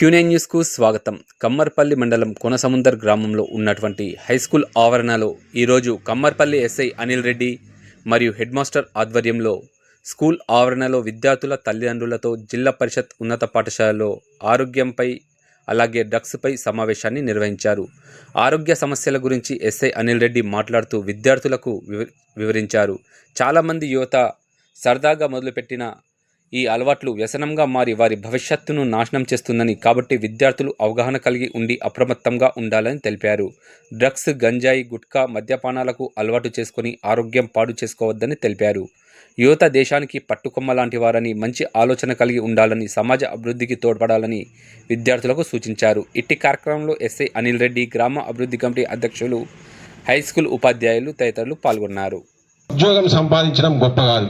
Quinine న్యూస్కు స్వాగతం. కమ్మర్పల్లి మండలం కొనసముందర్ గ్రామంలో ఉన్నటువంటి హైస్కూల్ ఆవరణలో ఈరోజు కమ్మర్పల్లి ఎస్ఐ అనిల్ రెడ్డి మరియు హెడ్ మాస్టర్ ఆధ్వర్యంలో స్కూల్ ఆవరణలో విద్యార్థుల తల్లిదండ్రులతో జిల్లా పరిషత్ ఉన్నత పాఠశాలలో ఆరోగ్యంపై అలాగే డ్రగ్స్పై సమావేశాన్ని నిర్వహించారు. ఆరోగ్య సమస్యల గురించి ఎస్ఐ అనిల్ రెడ్డి మాట్లాడుతూ విద్యార్థులకు వివరించారు. చాలామంది యువత సరదాగా మొదలుపెట్టిన ఈ అలవాట్లు వ్యసనంగా మారి వారి భవిష్యత్తును నాశనం చేస్తుందని కాబట్టి విద్యార్థులు అవగాహన కలిగి ఉండి అప్రమత్తంగా ఉండాలని తెలిపారు. డ్రగ్స్ గంజాయి గుట్కా మద్యపానాలకు అలవాటు చేసుకొని ఆరోగ్యం పాడు చేసుకోవద్దని తెలిపారు. యువత దేశానికి పట్టుకొమ్మ లాంటి వారని మంచి ఆలోచన కలిగి ఉండాలని సమాజ అభివృద్ధికి తోడ్పడాలని విద్యార్థులకు సూచించారు. ఇట్టి కార్యక్రమంలో ఎస్ఐ అనిల్ రెడ్డి గ్రామ అభివృద్ధి కమిటీ అధ్యక్షులు హై స్కూల్ ఉపాధ్యాయులు తదితరులు పాల్గొన్నారు. ఉద్యోగం సంపాదించడం గొప్ప కాదు.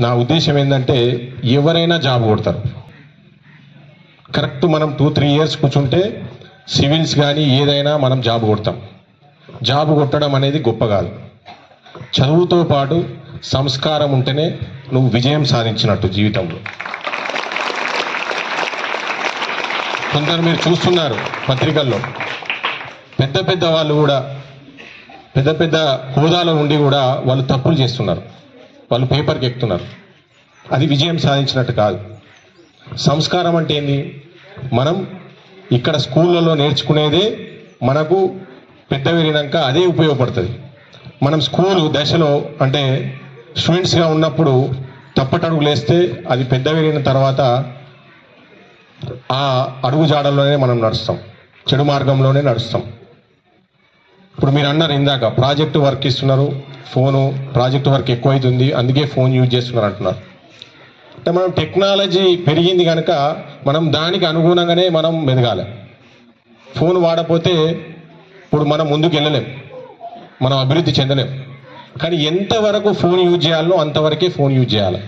నా ఉద్దేశం ఏంటంటే ఎవరైనా జాబ్ కొడతారు. కరెక్ట్ మనం టూ త్రీ ఇయర్స్ కూర్చుంటే సివిల్స్ కానీ ఏదైనా మనం జాబ్ కొడతాం. జాబ్ కొట్టడం అనేది గొప్ప కాదు. చదువుతో పాటు సంస్కారం ఉంటేనే నువ్వు విజయం సాధించినట్టు జీవితంలో. కొందరు మీరు చూస్తున్నారు పత్రికల్లో. పెద్ద పెద్ద వాళ్ళు కూడా పెద్ద పెద్ద హోదాలో ఉండి కూడా వాళ్ళు తప్పులు చేస్తున్నారు. వాళ్ళు పేపర్కి ఎక్కుతున్నారు అది విజయం సాధించినట్టు కాదు. సంస్కారం అంటే ఏంది? మనం ఇక్కడ స్కూళ్ళలో నేర్చుకునేదే మనకు పెద్ద పెరిగినాక అదే ఉపయోగపడుతుంది. మనం స్కూలు దశలో అంటే స్టూడెంట్స్గా ఉన్నప్పుడు తప్పటడుగులు వేస్తే అది పెద్ద పెరిగిన తర్వాత ఆ అడుగు జాడల్లోనే మనం నడుస్తాం. చెడు మార్గంలోనే నడుస్తాం. ఇప్పుడు మీరు అన్నారు ఇందాక ప్రాజెక్ట్ వర్క్ ఇస్తున్నారు. ఫోను ప్రాజెక్ట్ వర్క్ ఎక్కువ అవుతుంది అందుకే ఫోన్ యూజ్ చేస్తున్నారు అంటున్నారు. అంటే మనం టెక్నాలజీ పెరిగింది కనుక మనం దానికి అనుగుణంగానే మనం మెదగాలి ఫోన్ వాడపోతే ఇప్పుడు మనం ముందుకు వెళ్ళలేం. మనం అభివృద్ధి చెందలేం. కానీ ఎంతవరకు ఫోన్ యూజ్ చేయాలో అంతవరకే ఫోన్ యూజ్ చేయాలి.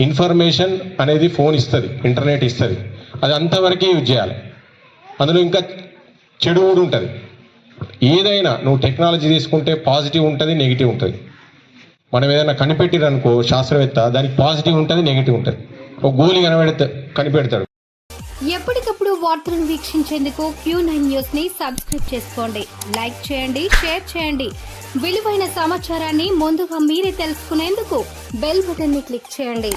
ఇన్ఫర్మేషన్ అనేది ఫోన్ ఇస్తుంది ఇంటర్నెట్ ఇస్తుంది. అది అంతవరకే యూజ్ చేయాలి. అందులో ఇంకా చెడు కూడా ఉంటుంది. ఏదైనా నువ్వు టెక్నాలజీ తీసుకుంటే పాజిటివ్ ఉంటుంది నెగిటివ్ ఉంటుంది. మనం ఏదైనా కనిపెట్టిరనుకో శాస్త్రవేత్త దానికి పాజిటివ్ ఉంటుంది నెగిటివ్ ఉంటుంది. ఒక గోలి కనిపెడితే కనిపెడతాడు. ఎప్పటికప్పుడు వార్తలను వీక్షించేందుకు క్యూ నైన్ న్యూస్ని సబ్స్క్రైబ్ చేసుకోండి. లైక్ చేయండి షేర్ చేయండి. విలువైన సమాచారాన్ని ముందుగా మీరే తెలుసుకునేందుకు బెల్ బటన్ని క్లిక్ చేయండి.